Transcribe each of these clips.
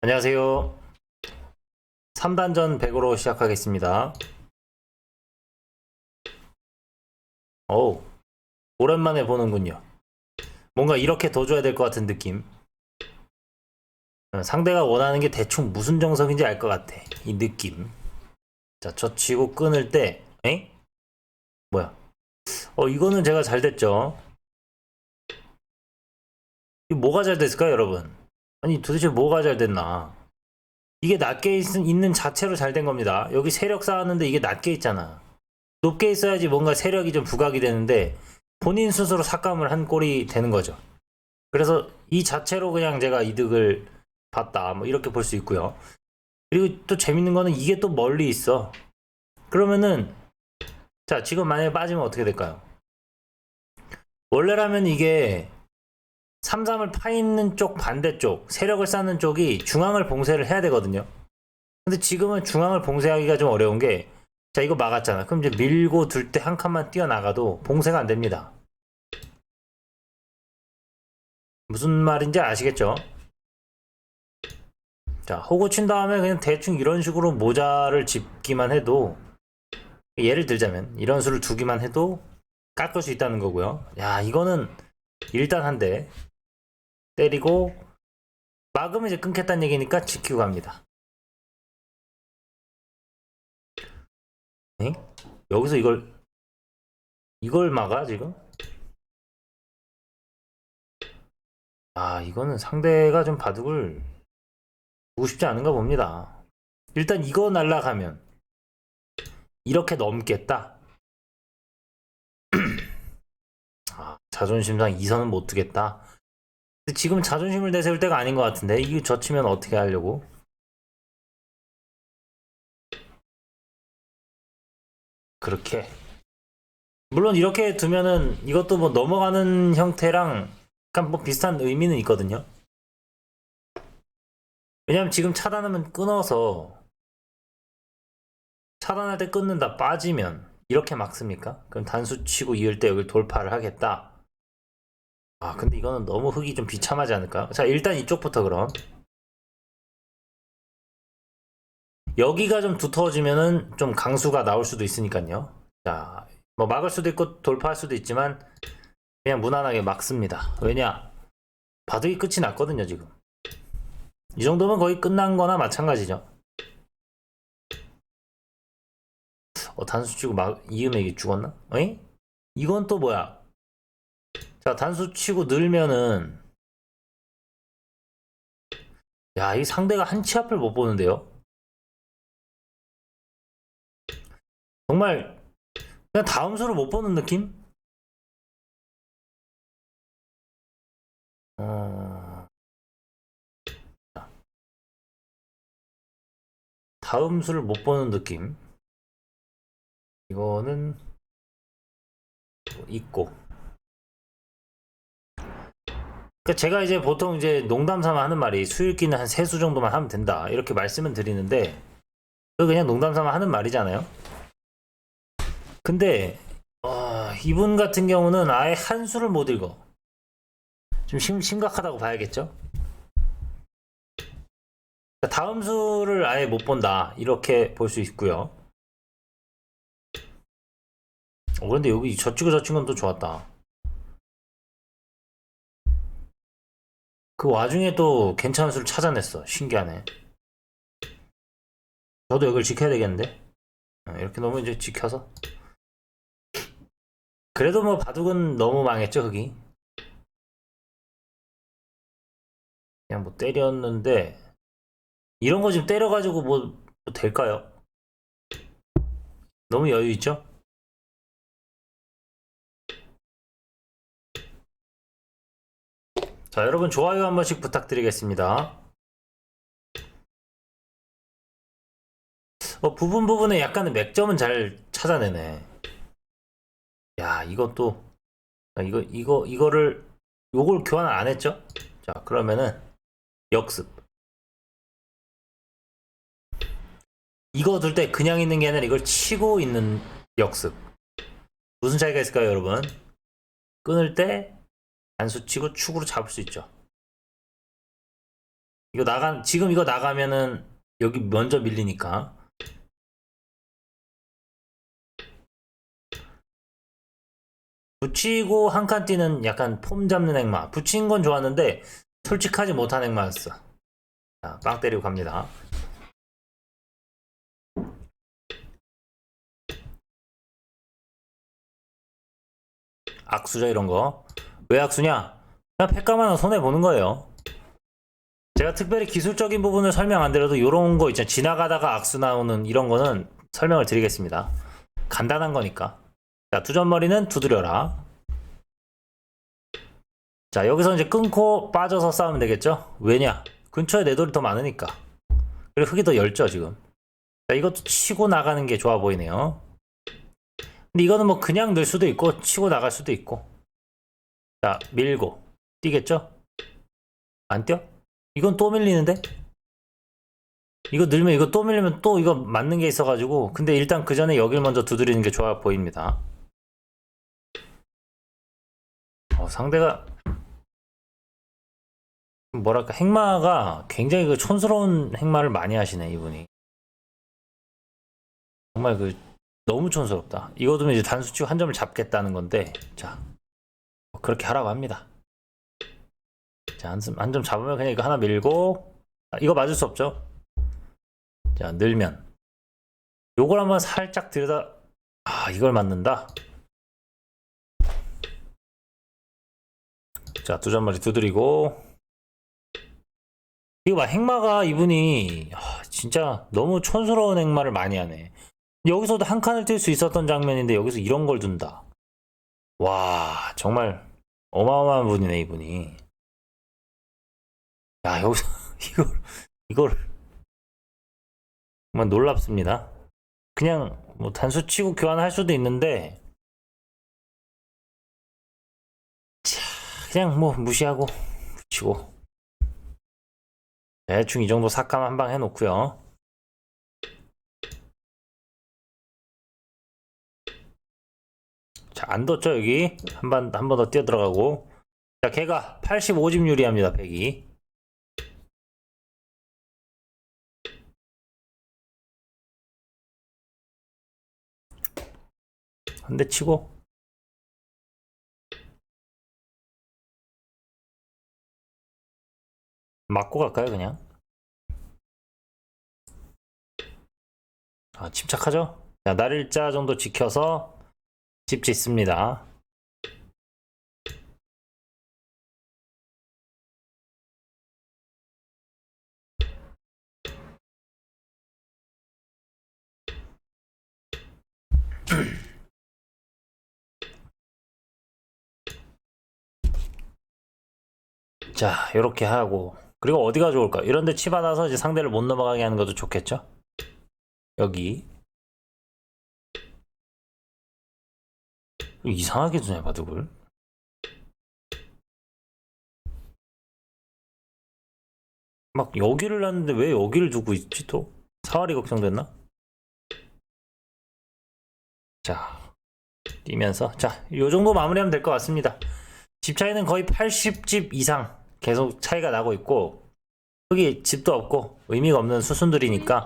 안녕하세요. 3단전 100으로 시작하겠습니다. 어우, 오랜만에 보는군요. 뭔가 이렇게 둬줘야 될 것 같은 느낌. 어, 상대가 원하는 게 대충 무슨 정석인지 알 것 같아. 이 느낌. 자, 저 치고 끊을 때, 에? 뭐야? 어, 이거는 제가 잘 됐죠. 이 뭐가 잘 됐을까요, 여러분? 아니, 도대체 뭐가 잘 됐나? 이게 낮게 있, 있는 자체로 잘 된 겁니다. 여기 세력 쌓았는데 이게 낮게 있잖아. 높게 있어야지 뭔가 세력이 좀 부각이 되는데 본인 스스로 삭감을 한 꼴이 되는 거죠. 그래서 이 자체로 그냥 제가 이득을 봤다. 뭐 이렇게 볼 수 있고요. 그리고 또 재밌는 거는 이게 또 멀리 있어. 그러면은 자, 지금 만약에 빠지면 어떻게 될까요? 원래라면 이게 3-3을 파 있는 쪽 반대쪽 세력을 쌓는 쪽이 중앙을 봉쇄를 해야 되거든요. 근데 지금은 중앙을 봉쇄하기가 좀 어려운 게 자 이거 막았잖아. 그럼 이제 밀고 둘 때 한 칸만 뛰어나가도 봉쇄가 안 됩니다. 무슨 말인지 아시겠죠? 자 호구 친 다음에 그냥 대충 이런 식으로 모자를 짚기만 해도 예를 들자면 이런 수를 두기만 해도 깎을 수 있다는 거고요. 야 이거는 일단 한대 때리고 막으면 이제 끊겠다는 얘기니까 지키고 갑니다. 에? 여기서 이걸 이걸 막아 지금? 아 이거는 상대가 좀 바둑을 두고 싶지 않은가 봅니다. 일단 이거 날라가면 이렇게 넘겠다. 아, 자존심상 2선은 못 두겠다. 지금 자존심을 내세울 때가 아닌 것 같은데 이거 젖히면 어떻게 하려고? 그렇게 물론 이렇게 두면은 이것도 뭐 넘어가는 형태랑 약간 뭐 비슷한 의미는 있거든요. 왜냐면 지금 차단하면 끊어서 차단할 때 끊는다 빠지면 이렇게 막습니까? 그럼 단수 치고 이을 때 여기 돌파를 하겠다. 아, 근데 이거는 너무 흙이 좀 비참하지 않을까? 자, 일단 이쪽부터 그럼. 여기가 좀 두터워지면은 좀 강수가 나올 수도 있으니까요. 자, 뭐 막을 수도 있고 돌파할 수도 있지만 그냥 무난하게 막습니다. 왜냐? 바둑이 끝이 났거든요, 지금. 이 정도면 거의 끝난 거나 마찬가지죠. 어, 단수 치고 막 이음에 이게 죽었나? 어이? 이건 또 뭐야? 자, 단수 치고 늘면은 야, 이 상대가 한 치 앞을 못 보는데요. 정말 그냥 다음 수를 못 보는 느낌? 어... 자. 다음 수를 못 보는 느낌. 이거는 있고. 그러니까 제가 이제 보통 이제 농담 삼아 하는 말이 수익기는 한 세 수 정도만 하면 된다 이렇게 말씀은 드리는데 그 그냥 농담 삼아 하는 말이잖아요. 근데 어, 이분 같은 경우는 아예 한 수를 못 읽어. 좀 심, 심각하다고 봐야겠죠? 다음 수를 아예 못 본다 이렇게 볼 수 있고요. 어, 그런데 여기 저치고 저친 건또 좋았다. 그 와중에 또 괜찮은 수를 찾아냈어. 신기하네. 저도 여기를 지켜야 되겠는데? 어, 이렇게 너무 이제 지켜서. 그래도 뭐 바둑은 너무 망했죠, 거기. 그냥 뭐 때렸는데, 이런 거 지금 때려가지고 뭐, 뭐 될까요? 너무 여유 있죠? 자, 여러분 좋아요 한 번씩 부탁드리겠습니다. 어, 부분 부분에 약간의 맥점은 잘 찾아내네. 야, 이것도 아, 이거 이거 이거를 요걸 교환을 안 했죠? 자, 그러면은 역습. 이거 둘 때 그냥 있는 게 아니라 이걸 치고 있는 역습. 무슨 차이가 있을까요, 여러분? 끊을 때 단수 치고 축으로 잡을 수 있죠. 이거 나가 지금 이거 나가면은 여기 먼저 밀리니까. 붙이고 한 칸 뛰는 약간 폼 잡는 행마. 붙인 건 좋았는데 솔직하지 못한 행마였어. 자, 빵 때리고 갑니다. 악수죠 이런 거 왜 악수냐 그냥 패가만 손해 보는 거예요 제가 특별히 기술적인 부분을 설명 안 드려도 이런 거 있잖아요. 지나가다가 악수 나오는 이런 거는 설명을 드리겠습니다. 간단한 거니까. 자, 두점머리는 두드려라. 자, 여기서 이제 끊고 빠져서 싸우면 되겠죠? 왜냐? 근처에 내 돌이 더 많으니까. 그리고 흙이 더 얇죠, 지금. 자, 이것도 치고 나가는 게 좋아 보이네요. 근데 이거는 뭐 그냥 늘 수도 있고, 치고 나갈 수도 있고. 자, 밀고. 뛰겠죠? 안 뛰어? 이건 또 밀리는데? 이거 늘면 이거 또 밀리면 또 이거 맞는 게 있어가지고 근데 일단 그 전에 여길 먼저 두드리는 게 좋아 보입니다. 어, 상대가 뭐랄까 행마가 굉장히 그 촌스러운 행마를 많이 하시네 이분이. 정말 그 너무 촌스럽다. 이거도 이제 단수치고 한 점을 잡겠다는 건데 자 그렇게 하라고 합니다. 자, 한점 잡으면 그냥 이거 하나 밀고, 아, 이거 맞을 수 없죠? 자, 늘면. 요걸 한번 살짝 들여다, 아, 이걸 맞는다? 자, 두 점머리 두드리고. 이거 봐, 행마가 이분이, 아, 진짜 너무 촌스러운 행마를 많이 하네. 여기서도 한 칸을 뛸 수 있었던 장면인데 여기서 이런 걸 둔다. 와, 정말 어마어마한 분이네, 이분이. 야, 여기서 이걸 이걸 정말 놀랍습니다. 그냥 뭐 단수 치고 교환할 수도 있는데 자, 그냥 뭐 무시하고 붙이고 대충 이 정도 삭감 한 방 해놓고요. 자, 안 뒀죠, 여기? 한 번, 한 번 더 뛰어 들어가고. 자, 걔가 85집 유리합니다, 102. 한 대 치고 맞고 갈까요 그냥? 아 침착하죠? 자 날일자 정도 지켜서 집 짓습니다 자, 이렇게 하고 그리고 어디가 좋을까? 이런데 치받아서 이제 상대를 못 넘어가게 하는 것도 좋겠죠? 여기 이상하게 두네 바둑을 막 여기를 놨는데 왜 여기를 두고 있지 또? 사활이 걱정됐나? 자 뛰면서 자, 요 정도 마무리하면 될 것 같습니다. 집 차이는 거의 80집 이상 계속 차이가 나고 있고 여기 집도 없고 의미가 없는 수순들이니까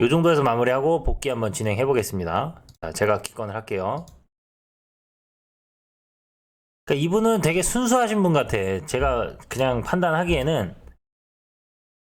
이 정도에서 마무리하고 복귀 한번 진행해 보겠습니다. 자, 제가 기권을 할게요. 그러니까 이분은 되게 순수하신 분 같아. 제가 그냥 판단하기에는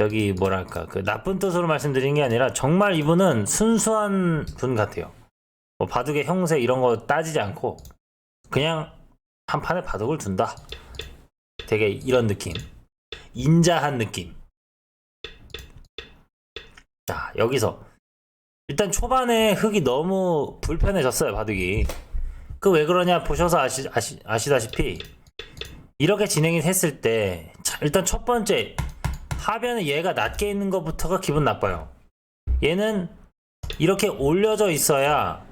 여기 뭐랄까 그 나쁜 뜻으로 말씀드린 게 아니라 정말 이분은 순수한 분 같아요. 뭐 바둑의 형세 이런 거 따지지 않고 그냥 한 판에 바둑을 둔다. 되게 이런 느낌. 인자한 느낌. 자, 여기서. 일단 초반에 흙이 너무 불편해졌어요, 바둑이. 그 왜 그러냐 보셔서 아시, 아시, 아시다시피 이렇게 진행이 했을 때 자, 일단 첫 번째 하변에 얘가 낮게 있는 것부터가 기분 나빠요. 얘는 이렇게 올려져 있어야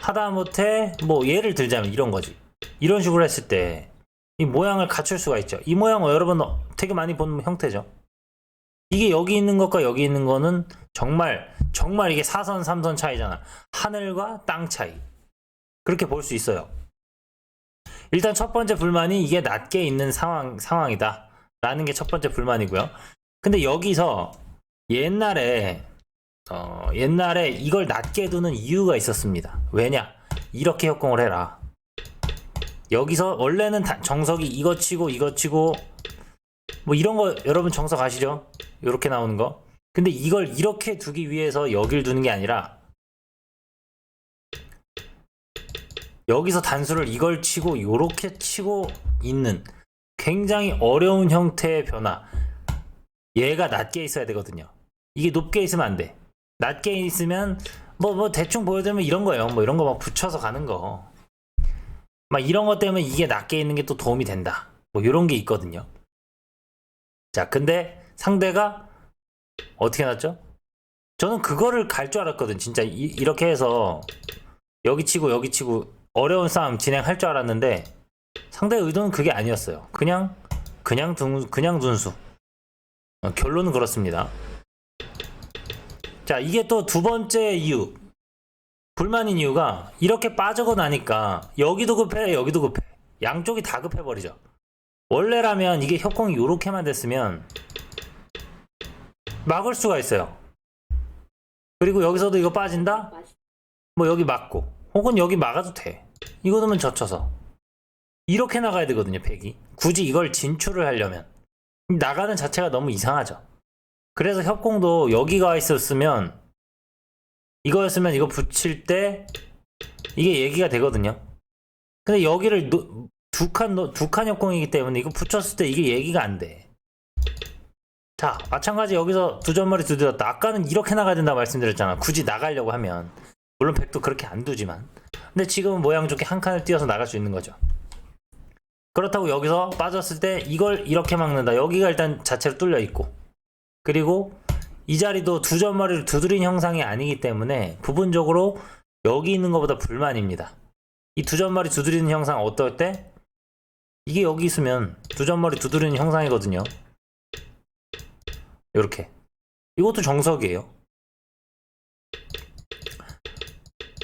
하다못해 뭐 예를 들자면 이런 거지. 이런 식으로 했을 때 이 모양을 갖출 수가 있죠. 이 모양은 여러분 되게 많이 본 형태죠. 이게 여기 있는 것과 여기 있는 거는 정말 정말 이게 4선 3선 차이잖아. 하늘과 땅 차이. 그렇게 볼 수 있어요. 일단 첫 번째 불만이 이게 낮게 있는 상황 상황이다. 라는 게 첫 번째 불만이고요. 근데 여기서 옛날에 어, 옛날에 이걸 낮게 두는 이유가 있었습니다. 왜냐? 이렇게 협공을 해라. 여기서 원래는 다- 정석이 이거 치고 이거 치고 뭐 이런 거 여러분 정석 아시죠? 이렇게 나오는 거. 근데 이걸 이렇게 두기 위해서 여길 두는 게 아니라 여기서 단수를 이걸 치고 요렇게 치고 있는 굉장히 어려운 형태의 변화. 얘가 낮게 있어야 되거든요. 이게 높게 있으면 안 돼. 낮게 있으면 뭐 뭐 대충 보여드리면 이런 거예요. 뭐 이런 거 막 붙여서 가는 거. 막 이런 것 때문에 이게 낮게 있는 게 또 도움이 된다. 뭐 이런 게 있거든요. 자, 근데 상대가 어떻게 났죠? 저는 그거를 갈 줄 알았거든. 진짜 이, 이렇게 해서 여기 치고 여기 치고 어려운 싸움 진행할 줄 알았는데 상대의 의도는 그게 아니었어요. 그냥 그냥 둔 그냥 둔수. 어, 결론은 그렇습니다. 자, 이게 또 두 번째 이유. 불만인 이유가 이렇게 빠지고 나니까 여기도 급해, 여기도 급해. 양쪽이 다 급해버리죠. 원래라면 이게 협공이 요렇게만 됐으면 막을 수가 있어요. 그리고 여기서도 이거 빠진다? 뭐 여기 막고 혹은 여기 막아도 돼. 이거 넣으면 젖혀서 이렇게 나가야 되거든요, 팩이. 굳이 이걸 진출을 하려면 나가는 자체가 너무 이상하죠. 그래서 협공도 여기가 있었으면 이거였으면 이거 붙일 때 이게 얘기가 되거든요. 근데 여기를 두칸 두 칸 협공이기 때문에 이거 붙였을 때 이게 얘기가 안 돼. 자, 마찬가지 여기서 두 점머리 두드렸다. 아까는 이렇게 나가야 된다 말씀드렸잖아. 굳이 나가려고 하면. 물론 팩도 그렇게 안 두지만. 근데 지금은 모양 좋게 한 칸을 띄어서 나갈 수 있는 거죠. 그렇다고 여기서 빠졌을 때 이걸 이렇게 막는다. 여기가 일단 자체로 뚫려 있고. 그리고 이 자리도 두 점머리를 두드린 형상이 아니기 때문에 부분적으로 여기 있는 것보다 불만입니다. 이 두 점머리 두드리는 형상 어떨 때? 이게 여기 있으면 두 점머리 두드리는 형상이거든요. 이렇게. 이것도 정석이에요.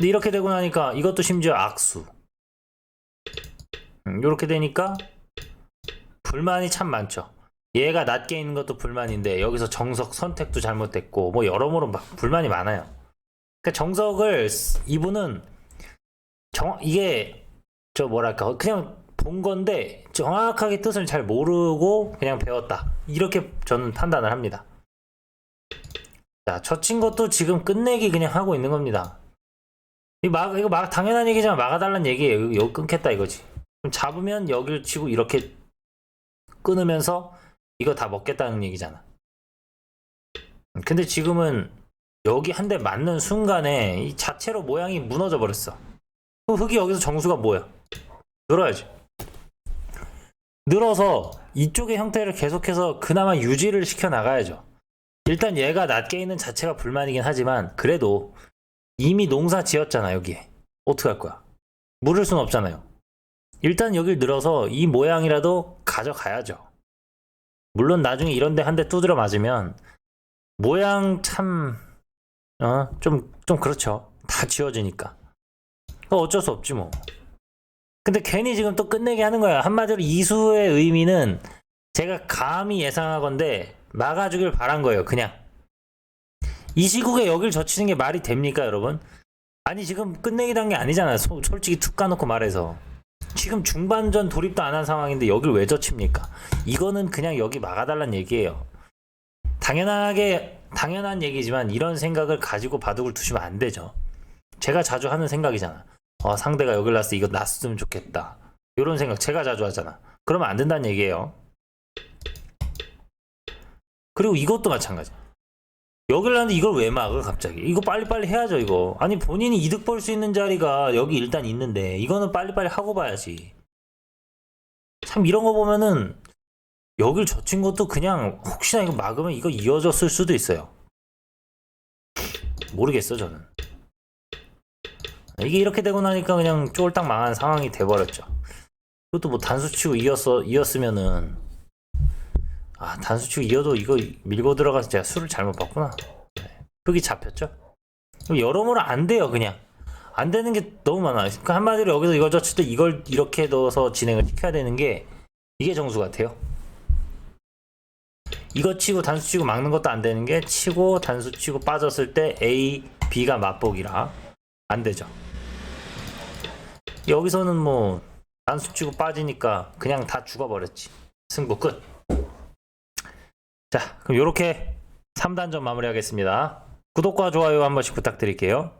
근데 이렇게 되고 나니까 이것도 심지어 악수. 이렇게 되니까 불만이 참 많죠. 얘가 낮게 있는 것도 불만인데 여기서 정석 선택도 잘못됐고 뭐 여러모로 막 불만이 많아요. 그러니까 정석을 쓰- 이분은 정 이게 저 뭐랄까 그냥 본 건데 정확하게 뜻을 잘 모르고 그냥 배웠다 이렇게 저는 판단을 합니다. 자, 젖힌 것도 지금 끝내기 그냥 하고 있는 겁니다. 이 막, 이거 막 당연한 얘기지만 막아달라는 얘기예요. 여기, 여기 끊겠다 이거지. 그럼 잡으면 여기를 치고 이렇게 끊으면서 이거 다 먹겠다는 얘기잖아. 근데 지금은 여기 한 대 맞는 순간에 이 자체로 모양이 무너져 버렸어. 그럼 흙이 여기서 정수가 뭐야? 늘어야지. 늘어서 이쪽의 형태를 계속해서 그나마 유지를 시켜 나가야죠. 일단 얘가 낮게 있는 자체가 불만이긴 하지만 그래도 이미 농사 지었잖아 여기에. 어떻게 할 거야? 물을 순 없잖아요. 일단 여길 늘어서 이 모양이라도 가져가야죠. 물론 나중에 이런 데 한 대 두드려 맞으면 모양 참, 어, 좀, 좀 그렇죠. 다 지워지니까. 그거 어쩔 수 없지 뭐. 근데 괜히 지금 또 끝내게 하는 거야. 한마디로 이수의 의미는 제가 감히 예상하건데 막아주길 바란 거예요. 그냥. 이 시국에 여길 젖히는 게 말이 됩니까, 여러분? 아니, 지금 끝내기 단게 아니잖아요. 소- 솔직히 툭 까놓고 말해서. 지금 중반전 돌입도 안 한 상황인데 여길 왜 젖힙니까? 이거는 그냥 여기 막아달란 얘기예요. 당연하게 당연한 얘기지만 이런 생각을 가지고 바둑을 두시면 안 되죠. 제가 자주 하는 생각이잖아. 어, 상대가 여길 놨어 이거 놨으면 좋겠다. 이런 생각 제가 자주 하잖아. 그러면 안 된다는 얘기예요. 그리고 이것도 마찬가지. 여길 놨는데 이걸 왜 막아 갑자기? 이거 빨리빨리 해야죠 이거. 아니 본인이 이득 볼 수 있는 자리가 여기 일단 있는데 이거는 빨리빨리 하고 봐야지. 참 이런 거 보면은 여길 젖힌 것도 그냥 혹시나 이거 막으면 이거 이어졌을 수도 있어요. 모르겠어 저는. 이게 이렇게 되고 나니까 그냥 쫄딱 망한 상황이 돼버렸죠. 그것도 뭐 단수치고 이었어 이었으면은 아 단수치고 이어도 이거 밀고 들어가서 제가 술을 잘못 봤구나. 네. 흙이 잡혔죠. 여러모로 안 돼요 그냥. 안 되는 게 너무 많아요. 그러니까 한마디로 여기서 이걸 젖힐 때 이걸 이렇게 넣어서 진행을 시켜야 되는 게 이게 정수 같아요. 이거 치고 단수 치고 막는 것도 안 되는 게 치고 단수 치고 빠졌을 때 A, B가 맞보기라 안 되죠. 여기서는 뭐 단수 치고 빠지니까 그냥 다 죽어버렸지. 승부 끝. 자, 그럼 이렇게 3단전 마무리하겠습니다. 구독과 좋아요 한 번씩 부탁드릴게요.